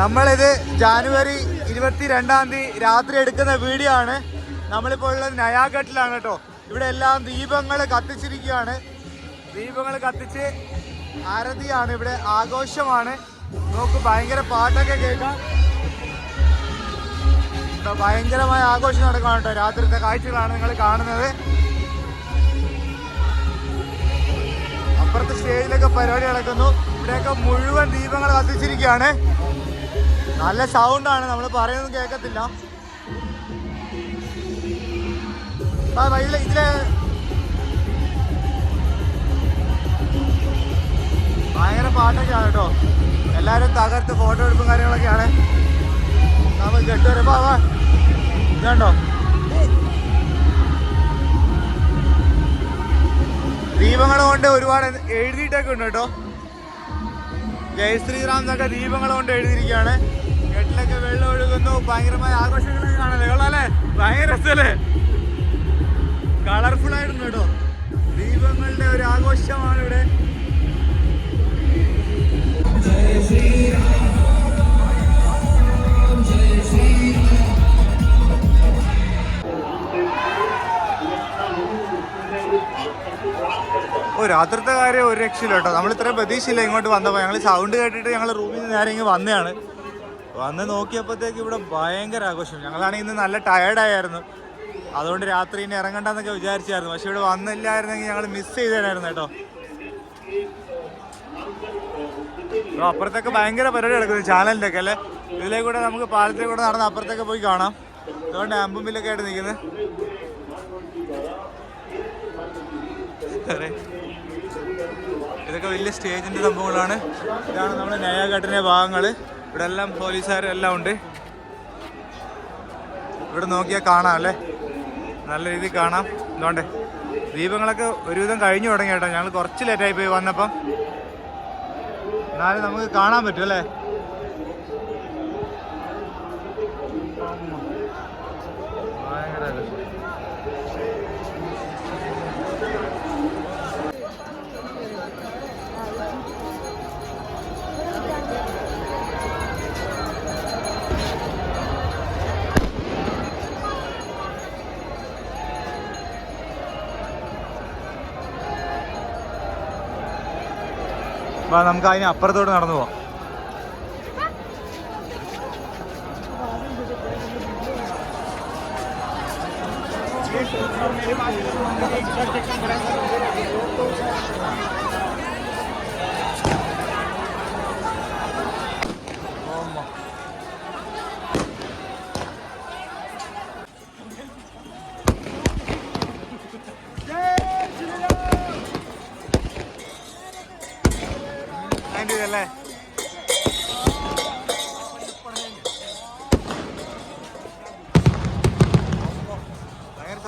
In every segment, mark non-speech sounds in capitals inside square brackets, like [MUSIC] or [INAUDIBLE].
നമ്മളിത് ജാനുവരി ഇരുപത്തി രണ്ടാം തീയതി രാത്രി എടുക്കുന്ന വീഡിയോ ആണ്. നമ്മളിപ്പോൾ ഉള്ളത് നയാഘട്ടിലാണ് കേട്ടോ. ഇവിടെ എല്ലാം ദീപങ്ങൾ കത്തിച്ചിരിക്കുകയാണ്. ദീപങ്ങൾ കത്തിച്ച് ആരതിയാണ് ഇവിടെ ആഘോഷമാണ്. നോക്ക് ഭയങ്കര പാട്ടൊക്കെ കേൾക്കാം. ഭയങ്കരമായ ആഘോഷം നടക്കുകയാണ് കേട്ടോ. രാത്രിത്തെ കാഴ്ചകളാണ് നിങ്ങൾ കാണുന്നത്. അപ്പുറത്തെ സ്റ്റേജിലൊക്കെ പരിപാടി നടക്കുന്നു. ഇവിടെയൊക്കെ മുഴുവൻ ദീപങ്ങൾ കത്തിച്ചിരിക്കുകയാണ്. നല്ല സൗണ്ടാണ് നമ്മൾ പറയുന്നത് കേൾക്കത്തില്ല ഇതിലെ ഭയങ്കര പാട്ടൊക്കെയാണ് കേട്ടോ. എല്ലാവരും തകർത്ത് ഫോട്ടോ എടുപ്പും കാര്യങ്ങളൊക്കെയാണ്. നമുക്ക് കെട്ടുവരെ വാ അവ ഇതുണ്ടോ ദീപങ്ങൾ കൊണ്ട് ഒരുപാട് എഴുതിയിട്ടൊക്കെ ഉണ്ട് കേട്ടോ. ജയ് ശ്രീറാം എന്നൊക്കെ ദീപങ്ങൾ കൊണ്ട് എഴുതിയിരിക്കുകയാണ്. കെട്ടിലൊക്കെ വെള്ളം ഒഴുകുന്നു. ഭയങ്കരമായ ആഘോഷങ്ങളൊക്കെ കാണല്ലേ? കൊള്ളാല്ലേ ഭയങ്കര രസല്ലേ? കളർഫുൾ ആയിരുന്നു കേട്ടോ. ദീപങ്ങളുടെ ഒരു ആഘോഷമാണ് ഇവിടെ. ഓ രാത്രിത്തെ കാര്യം ഒരു രക്ഷയില്ല കേട്ടോ. നമ്മൾ ഇത്രയും പ്രതീക്ഷയില്ല ഇങ്ങോട്ട് വന്നപ്പോൾ ഞങ്ങൾ സൗണ്ട് കേട്ടിട്ട് ഞങ്ങൾ റൂമിൽ നിന്ന് നേരെ ഇങ്ങ് വന്നതാണ്. വന്ന് നോക്കിയപ്പോഴത്തേക്ക് ഇവിടെ ഭയങ്കര ആഘോഷം. ഞങ്ങളാണെങ്കിൽ ഇന്ന് നല്ല ടയേർഡായിരുന്നു അതുകൊണ്ട് രാത്രി ഇനി ഇറങ്ങണ്ടെന്നൊക്കെ വിചാരിച്ചായിരുന്നു. പക്ഷെ ഇവിടെ വന്നില്ലായിരുന്നെങ്കിൽ ഞങ്ങൾ മിസ് ചെയ്തേനായിരുന്നു കേട്ടോ. അപ്പുറത്തൊക്കെ ഭയങ്കര പരിപാടി നടക്കുന്നു ചാനലിന്റെ ഒക്കെ അല്ലേ? ഇതിലേ കൂടെ നമുക്ക് പാലത്തിൽ കൂടെ നടന്ന് അപ്പുറത്തൊക്കെ പോയി കാണാം. അതുകൊണ്ട് അമ്പുമ്പിലൊക്കെ ആയിട്ട് നിൽക്കുന്നത് ഇതൊക്കെ വലിയ സ്റ്റേജിന്റെ സംഭവങ്ങളാണ്. ഇതാണ് നമ്മുടെ നയാഘട്ടിന്റെ ഭാഗങ്ങൾ ഇവിടെ എല്ലാം പോലീസുകാരും എല്ലാം ഉണ്ട്. ഇവിടെ നോക്കിയാൽ കാണാം അല്ലേ? നല്ല രീതിയിൽ കാണാം. എന്തുകൊണ്ട് ദീപങ്ങളൊക്കെ ഒരുവിധം കഴിഞ്ഞു തുടങ്ങി കേട്ടോ. ഞങ്ങൾ കുറച്ച് ലേറ്റായി പോയി വന്നപ്പം. എന്നാലും നമുക്ക് കാണാൻ പറ്റും അല്ലേ? വാ നമുക്ക് അതിന് അപ്പുറത്തോട്ട് നടന്നു പോവാം.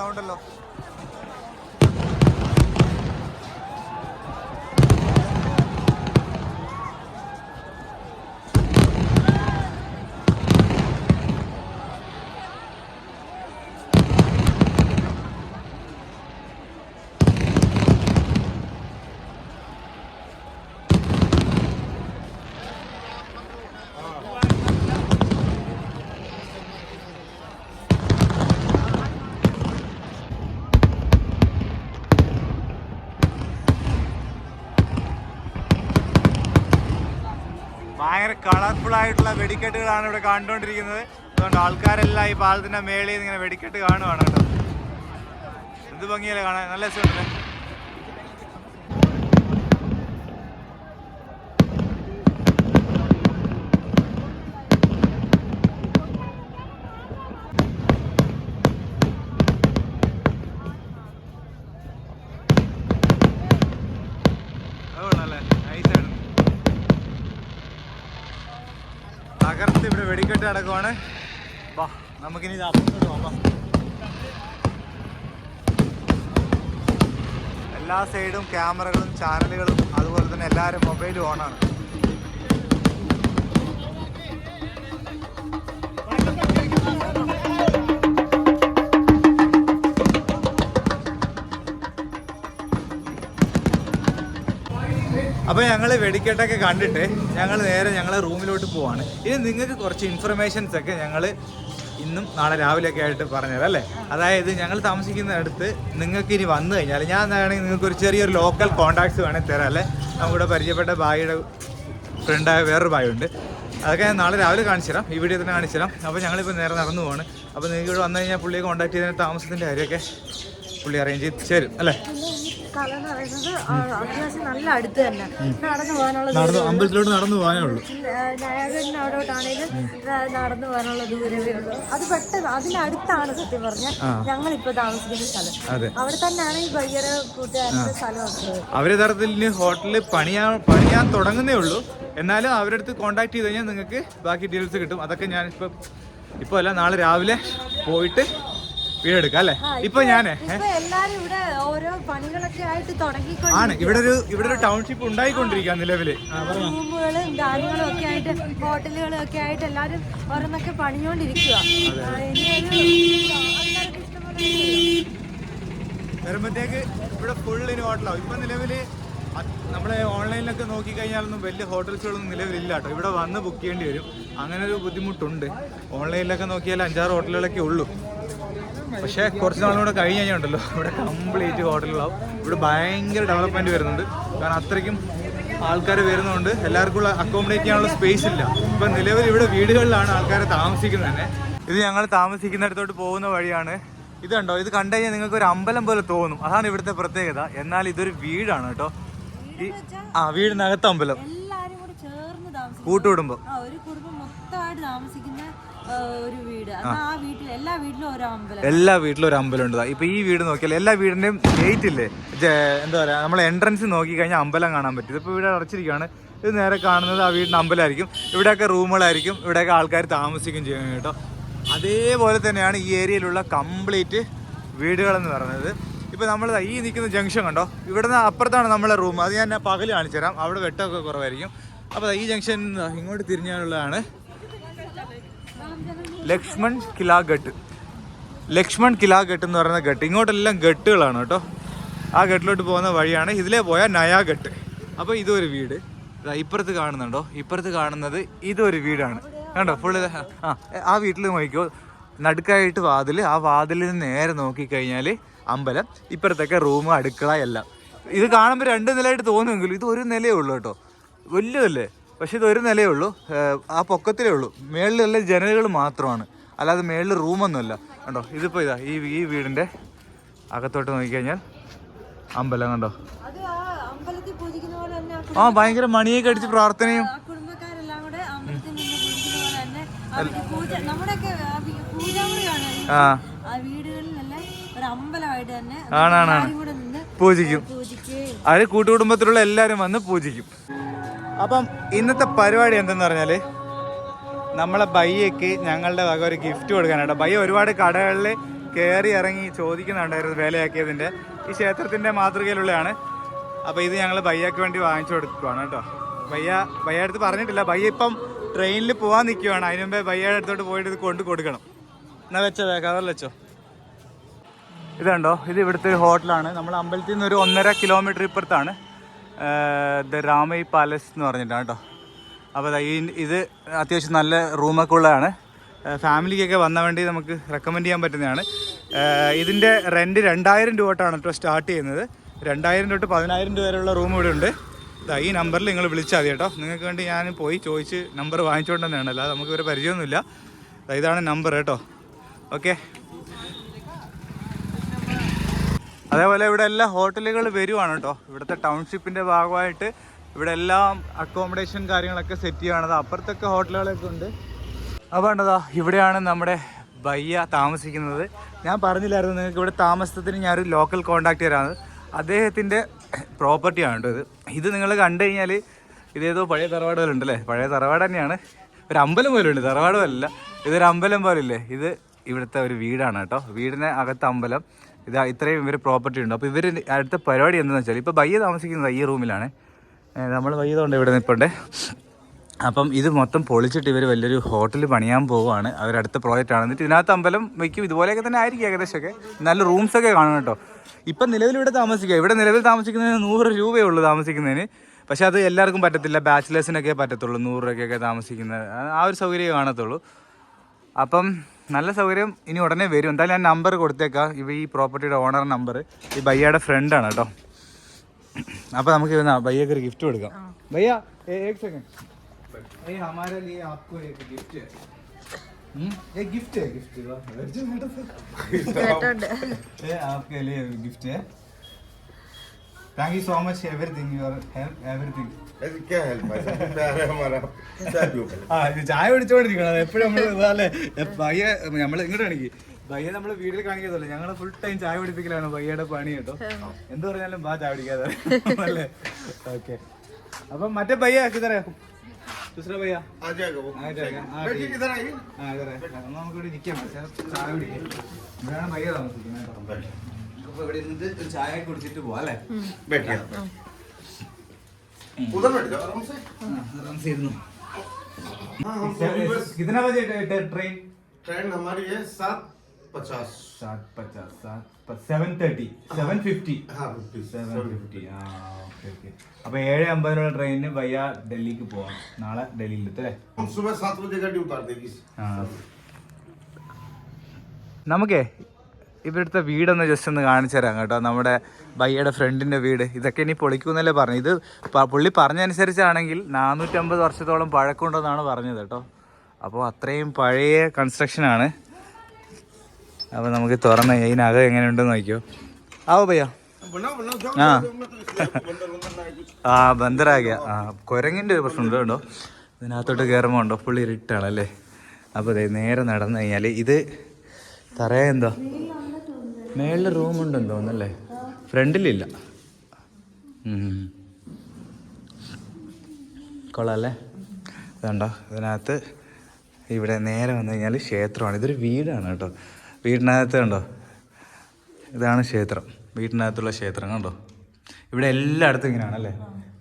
ഭയങ്കര സൗണ്ടല്ലോ ഭയങ്കര കളർഫുൾ ആയിട്ടുള്ള വെടിക്കെട്ടുകളാണ് ഇവിടെ കണ്ടുകൊണ്ടിരിക്കുന്നത്. അതുകൊണ്ട് ആൾക്കാരെല്ലാം ഈ പാലത്തിന്റെ മേളിൽ നിന്ന് ഇങ്ങനെ വെടിക്കെട്ട് കാണുവാണ് കേട്ടോ. എന്ത് ഭംഗിയല്ലേ കാണാൻ? നല്ല രസമുണ്ടല്ലേ? കിടക്കുവാണ് വാ നമുക്കിനി ഇത് എല്ലാ സൈഡും ക്യാമറകളും ചാനലുകളും അതുപോലെ തന്നെ എല്ലാവരും മൊബൈലും ഓണാണ്. അപ്പോൾ ഞങ്ങൾ വെടിക്കെട്ടൊക്കെ കണ്ടിട്ട് ഞങ്ങൾ നേരെ ഞങ്ങളെ റൂമിലോട്ട് പോവാണ്. ഇനി നിങ്ങൾക്ക് കുറച്ച് ഇൻഫർമേഷൻസ് ഒക്കെ ഞങ്ങൾ ഇന്നും നാളെ രാവിലെ ഒക്കെ ആയിട്ട് പറഞ്ഞുതരാം അല്ലേ? അതായത് ഞങ്ങൾ താമസിക്കുന്ന താമസിക്കുന്നിടത്ത് നിങ്ങൾക്ക് ഇനി വന്നു കഴിഞ്ഞാൽ ഞാൻ എന്താണെങ്കിൽ നിങ്ങൾക്ക് ഒരു ചെറിയൊരു ലോക്കൽ കോണ്ടാക്ട്സ് വേണമെങ്കിൽ തരാം അല്ലേ? നമ്മുടെ പരിചയപ്പെട്ട ബായിയുടെ ഫ്രണ്ടായ വേറൊരു ബായുണ്ട് അതൊക്കെ ഞാൻ നാളെ രാവിലെ കാണിച്ചു തരാം ഈ വീഡിയോ തന്നെ കാണിച്ചു തരാം. അപ്പോൾ ഞങ്ങളിപ്പോൾ നേരെ നടന്നു പോവാണ്. അപ്പോൾ നിങ്ങൾക്ക് ഇവിടെ വന്നു കഴിഞ്ഞാൽ പുള്ളിയെ കോണ്ടാക്ട് ചെയ്തതിന് താമസത്തിന്റെ കാര്യമൊക്കെ പുള്ളി അറേഞ്ച് ചെയ്ത് ചേരും അല്ലേ? നല്ല അടുത്ത് തന്നെ. നടന്നു പോകാനുള്ള നടന്നു അമ്പലത്തിലോട്ട് നടന്നു പോകാനേ ഉള്ളൂ. തരത്തിൽ നടന്നു പോകാനുള്ള ദൂരമേ ഉള്ളൂ. അത് പെട്ടെന്ന് അതിനടുത്താണ് സത്യം പറഞ്ഞാൽ ഞങ്ങളിപ്പോ താമസിക്കുന്ന സ്ഥലം. അതെ. അവിടെ തന്നെയാണ് ഈ ഭയങ്കര കൂട്ടുകാരുടെ സ്ഥലം ഉള്ളത് അവർ യഥാർത്ഥത്തിൽ ഹോട്ടലിൽ പണിയാൻ പണിയാൻ തുടങ്ങുന്നേ ഉള്ളൂ. എന്നാലും അവരുടെ അടുത്ത് കോൺടാക്ട് ചെയ്ത് കഴിഞ്ഞാൽ നിങ്ങൾക്ക് ബാക്കി ഡീറ്റെയിൽസ് കിട്ടും. അതൊക്കെ ഞാൻ ഇപ്പൊ ഇപ്പോൾ അല്ല നാളെ രാവിലെ പോയിട്ട് വീടെടുക്കാം അല്ലേ? ഇപ്പൊ ഞാനേ ആണ്. ഇവിടെ ഒരു ഇവിടെ ഒരു ടൗൺഷിപ്പ് ഉണ്ടായിക്കൊണ്ടിരിക്കുക നിലവിൽ. വരുമ്പത്തേക്ക് റൂമുകളും കാര്യങ്ങളും ഒക്കെ ആയിട്ട് ഹോട്ടലുകളും ഒക്കെ ആയിട്ട് എല്ലാരും ഓരോന്നൊക്കെ പണിഞ്ഞോണ്ടിരിക്കുക വരുമ്പോഴത്തേക്ക് ഇവിടെ ഫുൾ ഇനി ഹോട്ടലാവും ഇപ്പൊ നിലവിൽ നമ്മളെ ഓൺലൈനിലൊക്കെ നോക്കി കഴിഞ്ഞാലൊന്നും വലിയ ഹോട്ടൽസുകളൊന്നും നിലവിലില്ല കേട്ടോ. ഇവിടെ വന്ന് ബുക്ക് ചെയ്യേണ്ടി വരും. അങ്ങനെ ഒരു ബുദ്ധിമുട്ടുണ്ട്. ഓൺലൈനിലൊക്കെ നോക്കിയാൽ അഞ്ചാറ് ഹോട്ടലുകളൊക്കെ ഉള്ളൂ. പക്ഷേ കുറച്ച് നാളും കൂടെ കഴിഞ്ഞ് ഇവിടെ കംപ്ലീറ്റ് ഹോട്ടലുകളാവും ഇവിടെ ഭയങ്കര ഡെവലപ്മെന്റ് വരുന്നുണ്ട്. കാരണം അത്രയ്ക്കും ആൾക്കാർ വരുന്നതുകൊണ്ട് എല്ലാവർക്കും ഉള്ള അക്കോമഡേറ്റ് ചെയ്യാനുള്ള സ്പേസ് ഇല്ല. ഇപ്പം നിലവിൽ ഇവിടെ വീടുകളിലാണ് ആൾക്കാർ താമസിക്കുന്നത് തന്നെ. ഇത് ഞങ്ങൾ താമസിക്കുന്നിടത്തോട്ട് പോകുന്ന വഴിയാണ്. ഇത് കണ്ടോ? ഇത് കണ്ടു കഴിഞ്ഞാൽ നിങ്ങൾക്ക് ഒരു അമ്പലം പോലെ തോന്നും. അതാണ് ഇവിടുത്തെ പ്രത്യേകത. എന്നാൽ ഇതൊരു വീടാണ് കേട്ടോ. ഈ ആ വീടിനകത്ത് അമ്പലം. കൂട്ടുകുടുംബം. ഒരു കുടുംബം മൊത്തമായിട്ട് താമസിക്കുന്ന ഒരു വീട്. ആ. വീട്ടിൽ എല്ലാ വീട്ടിലും ഒരു അമ്പലം. എല്ലാ വീട്ടിലും ഒരു അമ്പലം ഉണ്ട്. ഇപ്പൊ ഈ വീട് നോക്കിയാൽ എല്ലാ വീടിന്റെയും ഗേറ്റ് ഇല്ലേ? എന്താ പറയാ നമ്മൾ എൻട്രൻസ് നോക്കി കഴിഞ്ഞാൽ അമ്പലം കാണാൻ പറ്റും. ഇതിപ്പോ ഇവിടെ അടച്ചിരിക്കുകയാണ്. ഇത് നേരെ കാണുന്നത് ആ വീടിന്റെ അമ്പലമായിരിക്കും. ഇവിടെയൊക്കെ റൂമുകളായിരിക്കും. ഇവിടെയൊക്കെ ആൾക്കാർ താമസിക്കും ചെയ്യും കേട്ടോ. അതേപോലെ തന്നെയാണ് ഈ ഏരിയയിലുള്ള കംപ്ലീറ്റ് വീടുകളെന്ന് പറയുന്നത്. ഇപ്പൊ നമ്മൾ ഈ നിൽക്കുന്ന ജംഗ്ഷൻ കണ്ടോ? ഇവിടുന്ന് അപ്പുറത്താണ് നമ്മളെ റൂം അത് ഞാൻ പകൽ കാണിച്ചു തരാം അവിടെ വെട്ടമൊക്കെ കുറവായിരിക്കും. അപ്പോൾ ഈ ജംഗ്ഷൻ ഇങ്ങോട്ട് തിരിഞ്ഞാലുള്ളതാണ് ലക്ഷ്മൺ കിലാ ഘട്ട് ലക്ഷ്മൺ കിലാ ഘട്ട് എന്ന് പറയുന്ന ഘട്ട്. ഇങ്ങോട്ടെല്ലാം ഘട്ടുകളാണ് കേട്ടോ. ആ ഘട്ടിലോട്ട് പോകുന്ന വഴിയാണ്. ഇതിലേ പോയ നയാ ഘട്ട്. അപ്പോൾ ഇതൊരു വീട്. ഇപ്പുറത്ത് കാണുന്നുണ്ടോ? ഇപ്പുറത്ത് കാണുന്നത് ഇതൊരു വീടാണ്. കണ്ടോ? ഫുള്ള് ആ ആ വീട്ടിൽ നോക്കിക്കോ. നടുക്കായിട്ട് വാതിൽ ആ വാതിലിൽ നേരെ നോക്കിക്കഴിഞ്ഞാൽ അമ്പലം. ഇപ്പുറത്തൊക്കെ റൂം അടുക്കള എല്ലാം. ഇത് കാണുമ്പോൾ രണ്ട് നിലയായിട്ട് തോന്നുമെങ്കിലും ഇത് ഒരു നിലയേ ഉള്ളൂ കേട്ടോ. വലിയതല്ലേ പക്ഷെ ഇതൊരു നിലയേ ഉള്ളൂ. ആ പൊക്കത്തിലേ ഉള്ളൂ. മേളിലുള്ള ജനലുകൾ മാത്രമാണ്. അല്ലാതെ മേളിൽ റൂമൊന്നുമല്ല. കണ്ടോ? ഇതിപ്പോൾ ഇതാ ഈ ഈ വീടിന്റെ അകത്തോട്ട് നോക്കിക്കഴിഞ്ഞാൽ അമ്പലം കണ്ടോ? ആ ഭയങ്കര മണിയൊക്കെ അടിച്ച് പ്രാർത്ഥനയും ആ കുടുംബക്കാരെല്ലാം കൂടെ അമ്പലത്തിൽ നിന്ന് പൂജിക്കുന്ന തന്നെ അവർ പൂജ നമ്മുടെയൊക്കെ ആ വി- ആ. ആ വീടുകളിലെല്ലാം ഒരു അമ്പലമായിട്ട് തന്നെ ആണാണാണ് എല്ലാവരും നിന്ന് പൂജിക്കും. അത് കൂട്ടുകുടുംബത്തിലുള്ള എല്ലാവരും വന്ന് പൂജിക്കും. അപ്പം ഇന്നത്തെ പരിപാടി എന്തെന്ന് പറഞ്ഞാൽ നമ്മളെ ബയ്യക്ക് ഞങ്ങളുടെ വക ഒരു ഗിഫ്റ്റ് കൊടുക്കാനായിട്ട്. ബയ്യ ഒരുപാട് കടകളിൽ കയറി ഇറങ്ങി ചോദിക്കുന്നുണ്ടായിരുന്നു വേലയാക്കിയതിന്റെ. ഈ ക്ഷേത്രത്തിന്റെ മാതൃകയിലുള്ളതാണ്. അപ്പോൾ ഇത് ഞങ്ങൾ ബയ്യക്ക് വേണ്ടി വാങ്ങിച്ചു കൊടുക്കുവാണ് കേട്ടോ. ബയ്യ ബയ്യ അടുത്ത് പറഞ്ഞിട്ടില്ല. ബയ്യ ഇപ്പം ട്രെയിനിൽ പോകാൻ നിൽക്കുവാണ്. അതിനു മുമ്പേ ബയ്യയുടെ അടുത്തോട്ട് പോയിട്ട് ഇത് കൊണ്ടു കൊടുക്കണം. എന്നാ വെച്ചോ കവറിൽ വെച്ചോ. ഇതുണ്ടോ ഇത് ഇവിടുത്തെ ഒരു ഹോട്ടലാണ്. നമ്മൾ അമ്പലത്തിൽ നിന്ന് ഒരു ഒന്നര കിലോമീറ്റർ ഇപ്പുറത്താണ്. ദ രാമൈ പാലസ് എന്ന് പറഞ്ഞിട്ടാണ് കേട്ടോ. അപ്പോൾ ഈ ഇത് അത്യാവശ്യം നല്ല റൂമൊക്കെ ഉള്ളതാണ്. ഫാമിലിക്കൊക്കെ വന്ന വേണ്ടി നമുക്ക് റെക്കമെൻഡ് ചെയ്യാൻ പറ്റുന്നതാണ്. ഇതിന്റെ റെന്റ് രണ്ടായിരം രൂപ തൊട്ടാണ് കേട്ടോ സ്റ്റാർട്ട് ചെയ്യുന്നത്. രണ്ടായിരം തൊട്ട് പതിനായിരം രൂപ വരെയുള്ള റൂം ഇവിടെ ഉണ്ട്. ഈ നമ്പറിൽ നിങ്ങൾ വിളിച്ചാൽ മതി കേട്ടോ. നിങ്ങൾക്ക് വേണ്ടി ഞാൻ പോയി ചോദിച്ച് നമ്പർ വാങ്ങിച്ചുകൊണ്ടെന്നാണ് അല്ലാതെ നമുക്ക് ഇവരെ പരിചയമൊന്നുമില്ല. ഇതാണ് നമ്പർ കേട്ടോ. ഓക്കെ അതേപോലെ ഇവിടെ എല്ലാ ഹോട്ടലുകൾ വരുവാണ് കേട്ടോ. ഇവിടുത്തെ ടൗൺഷിപ്പിന്റെ ഭാഗമായിട്ട് ഇവിടെ എല്ലാം അക്കോമഡേഷൻ കാര്യങ്ങളൊക്കെ സെറ്റ് ചെയ്യുകയാണത് അപ്പുറത്തൊക്കെ ഹോട്ടലുകളൊക്കെ ഉണ്ട്. അപ്പോൾ ഉണ്ടതാ ഇവിടെയാണ് നമ്മുടെ ബയ്യ താമസിക്കുന്നത്. ഞാൻ പറഞ്ഞില്ലായിരുന്നു നിങ്ങൾക്ക് ഇവിടെ താമസത്തിന് ഞാനൊരു ലോക്കൽ കോണ്ടാക്ട് തരാണ് അദ്ദേഹത്തിന്റെ പ്രോപ്പർട്ടിയാണ് കേട്ടോ ഇത്. ഇത് നിങ്ങൾ കണ്ടു കഴിഞ്ഞാൽ ഇതേതോ പഴയ തറവാട് പോലെ ഉണ്ടല്ലേ പഴയ തറവാട് തന്നെയാണ്. ഒരു അമ്പലം പോലെ ഉണ്ട് തറവാട് പോലല്ല ഇതൊരു അമ്പലം പോലെ ഇല്ലേ ഇത് ഇവിടുത്തെ ഒരു വീടാണ് കേട്ടോ. വീടിന് അകത്ത് അമ്പലം. ഇത് ഇത്രയും ഇവർ പ്രോപ്പർട്ടി ഉണ്ട്. അപ്പോൾ ഇവർ അടുത്ത പരിപാടി എന്താണെന്ന് വെച്ചാൽ ഇപ്പോൾ ബയ്യ താമസിക്കുന്നത് ഈ റൂമിലാണ്. നമ്മൾ വയ്യതുകൊണ്ട് ഇവിടെ നിൽപ്പുണ്ട് അപ്പം ഇത് മൊത്തം പൊളിച്ചിട്ട് ഇവർ വലിയൊരു ഹോട്ടൽ പണിയാൻ പോവുകയാണ്. അവരടുത്ത പ്രോജക്റ്റ് ആണ്. എന്നിട്ട് ഇതിനകത്ത് അമ്പലം വയ്ക്കും. ഇതുപോലെയൊക്കെ തന്നെ ആയിരിക്കും ഏകദേശമൊക്കെ നല്ല റൂംസൊക്കെ കാണും കേട്ടോ. ഇപ്പം നിലവിൽ ഇവിടെ താമസിക്കുക. ഇവിടെ നിലവിൽ താമസിക്കുന്നതിന് നൂറ് രൂപയേ ഉള്ളൂ താമസിക്കുന്നതിന്. പക്ഷെ അത് എല്ലാവർക്കും പറ്റത്തില്ല. ബാച്ചിലേഴ്സിനൊക്കെ പറ്റത്തുള്ളൂ. നൂറ് രൂപയ്ക്കൊക്കെ താമസിക്കുന്നത് ആ- ആ ഒരു സൗകര്യമേ കാണത്തുള്ളൂ. അപ്പം നല്ല സൗകര്യം ഇനി ഉടനെ വരും എന്തായാലും ഞാൻ നമ്പർ കൊടുത്തേക്കാം ഇവ ഈ പ്രോപ്പർട്ടിയുടെ ഓണർ നമ്പർ ഈ ബയ്യയുടെ ഫ്രണ്ടാണ് കേട്ടോ അപ്പോൾ നമുക്ക് ഇവന്ന് ഭയ്യക്ക് ഒരു ഗിഫ്റ്റ് കൊടുക്കാം ഭയ്യ ए- एक सेकंड भाई हमारे लिए आपको एक गिफ्ट है हम्म? ये गिफ्ट है गिफ्ट കേട്ടോണ്ട് ये आपके लिए गिफ्ट है Thank you so much everything your help everything. ചായ പിടിച്ചോണ്ടിരിക്കണം എപ്പോഴും നമ്മൾ ഇതാല്ലേ പയ്യ നമ്മൾ ഇങ്ങോട്ട് കാണിക്ക്. പയ്യെ നമ്മൾ വീട്ടിൽ കാണിക്കത്തുള്ളൂ ഞങ്ങൾ ഫുൾ ടൈം ചായ പിടിപ്പിക്കലാണ് പയ്യയുടെ പണി കേട്ടോ. എന്ത് പറഞ്ഞാലും ബാ ചായ പിടിക്കാതെ അല്ലേ? ഓക്കെ അപ്പൊ മറ്റേ പയ്യ കിതറേ ദുസറ പയ്യ നമുക്കിവിടെ നിക്കാം ചായ പിടിക്കാം ഇവിടെയാണ് പയ്യ താമസിക്കുന്നത്? അപ്പൊ ഇവിടെ നിന്നിട്ട് ഒരു ചായ കുടിച്ചിട്ട് പോവാം അല്ലേ बैठिए उधर बैठ जाओ आराम से റംസ് ഇരുന്നു हाँ हम तो अभी बस कितना बजे ट्रेन ट्रेन हमारी है सात पचास सात पचास सात സെവൻ തേർട്ടി സെവൻ ഫിഫ്റ്റി हाँ फिफ्टी സെവൻ ഫിഫ്റ്റി ആ ഓക്കെ ഓക്കെ അപ്പൊ ഏഴ് അമ്പതിനുള്ള ട്രെയിനിന് വയ്യ ഡൽഹിക്ക് പോവാം നാളെ ഡൽഹിയിലെത്തും അല്ലേ हम सुबह सात बजे गाड़ी उतार देगी നമുക്കേ ഇവിടുത്തെ വീടൊന്ന് ജസ്റ്റ് ഒന്ന് കാണിച്ചു തരാം കേട്ടോ. നമ്മുടെ ബയ്യയുടെ ഫ്രണ്ടിന്റെ വീട്. ഇതൊക്കെ ഇനി പൊളിക്കുമെന്നല്ലേ പറഞ്ഞു ഇത് പുള്ളി പറഞ്ഞനുസരിച്ചാണെങ്കിൽ നാനൂറ്റമ്പത് വർഷത്തോളം പഴക്കമുണ്ടെന്നാണ് പറഞ്ഞത് കേട്ടോ. അപ്പോൾ അത്രയും പഴയ കൺസ്ട്രക്ഷനാണ് അപ്പോൾ നമുക്ക് തുറന്ന് അതിനകം എങ്ങനെയുണ്ടെന്ന് നോക്കിയോ. ആവോ പയ്യ ആ. ആ ബന്ധറാകിയ ആ കുരങ്ങിന്റെ ഒരു പ്രശ്നം ഉണ്ടോ ഇതിനകത്തോട്ട് കയറുമ്പോൾ ഉണ്ടോ പുള്ളി ഇരിട്ടാണല്ലേ അപ്പോൾ നേരെ നടന്നു കഴിഞ്ഞാൽ ഇത് തറ എന്തോ? മേളിൽ റൂമുണ്ടെന്ന് തോന്നുന്നല്ലേ? ഫ്രണ്ടിലില്ല. കൊള്ളാല്ലേ? ഇതുണ്ടോ? ഇതിനകത്ത് ഇവിടെ നേരെ വന്നു കഴിഞ്ഞാൽ ക്ഷേത്രമാണ്. ഇതൊരു വീടാണ് കേട്ടോ. വീടിനകത്ത് കണ്ടോ? ഇതാണ് ക്ഷേത്രം. വീട്ടിനകത്തുള്ള ക്ഷേത്രം കണ്ടോ? ഇവിടെ എല്ലായിടത്തും ഇങ്ങനെയാണല്ലേ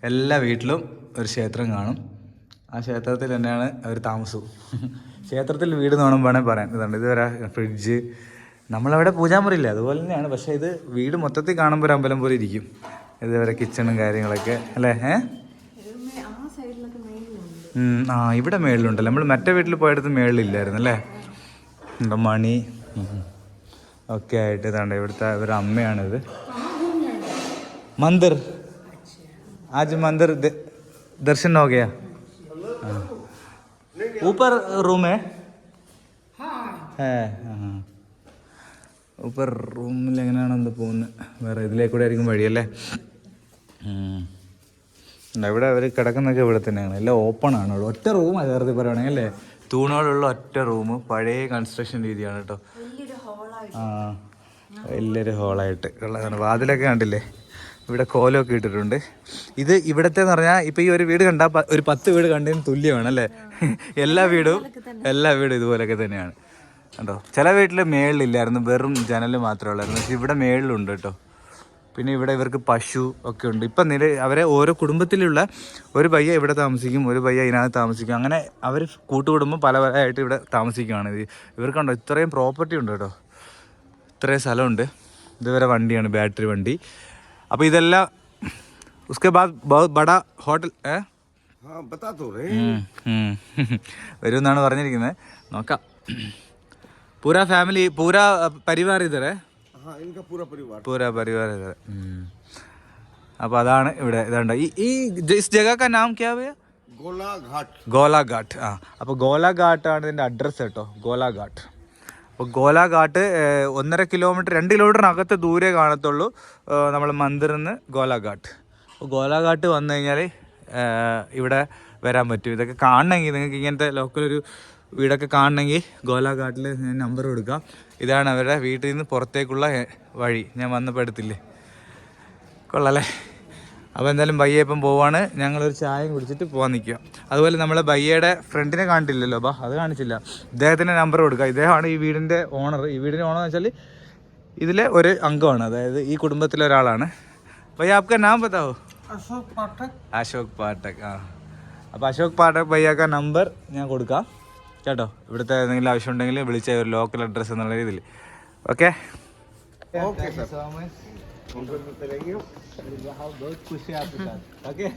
എല്ലാ വീട്ടിലും ഒരു ക്ഷേത്രം കാണും. ആ ക്ഷേത്രത്തിൽ തന്നെയാണ് അവർ താമസവും. ക്ഷേത്രത്തിൽ വീട് എന്ന് വേണം വേണമെങ്കിൽ പറയാൻ ഇതുണ്ട്. ഇതുവരെ ഫ്രിഡ്ജ് നമ്മളവിടെ പൂജാമുറിയില്ല അതുപോലെ തന്നെയാണ് പക്ഷേ ഇത് വീട് മൊത്തത്തിൽ കാണുമ്പോൾ ഒരു അമ്പലം പോലെ ഇരിക്കും ഇതുവരെ കിച്ചണും കാര്യങ്ങളൊക്കെ അല്ലേ ഏഹ് ആ സൈഡിലൊക്കെ മെയിലുണ്ട് ഉം, ആ ഇവിടെ മേളിലുണ്ടല്ലോ നമ്മൾ മറ്റേ വീട്ടിൽ പോയടുത്ത് മേളിലില്ലായിരുന്നു അല്ലേ ഉണ്ടോ മണി ഉം. ഒക്കെ ആയിട്ട് ഇതാണ്ട് ഇവിടുത്തെ ഒരു അമ്മയാണിത് मंदिर आज मंदिर दे- दर्शन हो गया हाँ। ऊपर रूम है है हाँ ഇപ്പോൾ റൂമിൽ എങ്ങനെയാണ് എന്താ പോകുന്നത് വേറെ ഇതിലേക്കൂടെ ആയിരിക്കും വഴിയല്ലേ? ഇവിടെ അവർ കിടക്കുന്നൊക്കെ ഇവിടെ തന്നെയാണ്. എല്ലാം ഓപ്പൺ ആണ്. ഒറ്റ റൂം അതാർത്തി പറയുകയാണെങ്കിൽ അല്ലേ? തൂണോടുള്ള ഒറ്റ റൂം പഴയ കൺസ്ട്രക്ഷൻ രീതിയാണ് കേട്ടോ ആ വലിയൊരു ഹോളായിട്ട് ഉള്ളതാണ് വാതിലൊക്കെ കണ്ടില്ലേ? ഇവിടെ കോലമൊക്കെ ഇട്ടിട്ടുണ്ട്. ഇത് ഇവിടത്തെ എന്ന് പറഞ്ഞാൽ ഇപ്പം ഈ ഒരു വീട് കണ്ടാൽ ഒരു പത്ത് വീട് കണ്ടതിന് തുല്യമാണ് അല്ലേ? എല്ലാ വീടും എല്ലാ വീടും ഇതുപോലൊക്കെ തന്നെയാണ്. കേട്ടോ ചില വീട്ടിൽ മേളിലില്ലായിരുന്നു വെറും ജനൽ മാത്രമേ ഉള്ളായിരുന്നു. പക്ഷെ ഇവിടെ മേളിലുണ്ട് കേട്ടോ. പിന്നെ ഇവിടെ ഇവർക്ക് പശു ഒക്കെ ഉണ്ട്. ഇപ്പം നില അവരെ ഓരോ കുടുംബത്തിലുള്ള ഒരു പയ്യ ഇവിടെ താമസിക്കും ഒരു പയ്യ ഇതിനകത്ത് താമസിക്കും. അങ്ങനെ അവർ കൂട്ടുകുടുംബം പല പലതായിട്ട് ഇവിടെ താമസിക്കുകയാണ് ഇത് ഇവർക്കുണ്ടോ ഇത്രയും പ്രോപ്പർട്ടി ഉണ്ട് കേട്ടോ. ഇത്രയും സ്ഥലമുണ്ട്. ഇതുവരെ വണ്ടിയാണ് ബാറ്ററി വണ്ടി. അപ്പോൾ ഇതെല്ലാം ഉസ്കെ ബാദ് ബഡ ഹോട്ടൽ ഏ? [LAUGHS] വരുമെന്നാണ് പറഞ്ഞിരിക്കുന്നത്. നോക്കാം. പൂരാ ഫാമിലി പൂരാ പരിവാർ ഇതറേ हाँ इनका पूरा परिवार പൂരാ പരിവാർ ഇതറേ അപ്പോൾ അതാണ് ഇവിടെ ഇതുണ്ട് ഈ ഈ ഇസ് ജഗ കാ നാം ക്യാ ഭയ്യ गोला घाट ഗോലാഘാട്ട് ആ അപ്പോൾ ഗോലാഘാട്ടാണ് ഇതിൻ്റെ അഡ്രസ്സ് കേട്ടോ ഗോലാഘാട്ട് അപ്പോൾ ഗോലാഘാട്ട് ഏഹ്, ഒന്നര കിലോമീറ്റർ രണ്ട് കിലോമീറ്ററിനകത്ത് ദൂരെ കാണത്തുള്ളൂ നമ്മൾ മന്ദിറിൽ നിന്ന് ഗോലാഘാട്ട് അപ്പോൾ ഗോലാഘാട്ട് വന്നു കഴിഞ്ഞാൽ ഇവിടെ വരാൻ പറ്റും ഇതൊക്കെ കാണണമെങ്കിൽ നിങ്ങൾക്ക് ഇങ്ങനത്തെ ലോക്കൽ ഒരു വീടൊക്കെ കാണണമെങ്കിൽ ഗോലാഘാട്ടിൽ ഞാൻ നമ്പർ കൊടുക്കാം ഇതാണ് അവരുടെ വീട്ടിൽ നിന്ന് പുറത്തേക്കുള്ള വഴി. ഞാൻ വന്നപ്പോൾ എടുത്തില്ലേ? കൊള്ളല്ലേ അപ്പോൾ എന്തായാലും ബയ്യ ഇപ്പം പോവാണ്. ഞങ്ങളൊരു ചായയും കുടിച്ചിട്ട് പോകാൻ നിൽക്കുക. അതുപോലെ നമ്മളെ ബയ്യയുടെ ഫ്രണ്ടിനെ കാണിട്ടില്ലല്ലോ ബാ അത് കാണിച്ചില്ല. ഇദ്ദേഹത്തിന്റെ നമ്പർ കൊടുക്കുക. ഇദ്ദേഹമാണ് ഈ വീടിന്റെ ഓണർ ഈ വീടിന്റെ ഓണർ എന്ന് വെച്ചാൽ ഇതിലെ ഒരു അംഗമാണ്. അതായത് ഈ കുടുംബത്തിലെ ഒരാളാണ്. ബയ്യ ആപ്ക നാം പത്താവോ അശോക് പാട്ടക്. അശോക് പാട്ടക് ആ. അപ്പോൾ അശോക് പാട്ടക് ബയ്യാക്ക നമ്പർ ഞാൻ കൊടുക്കാം. കേട്ടോ. ഇവിടുത്തെ എന്തെങ്കിലും ആവശ്യം ഉണ്ടെങ്കിൽ വിളിച്ച ഒരു ലോക്കൽ അഡ്രസ്സ് എന്നുള്ള രീതിയിൽ. Okay Okay,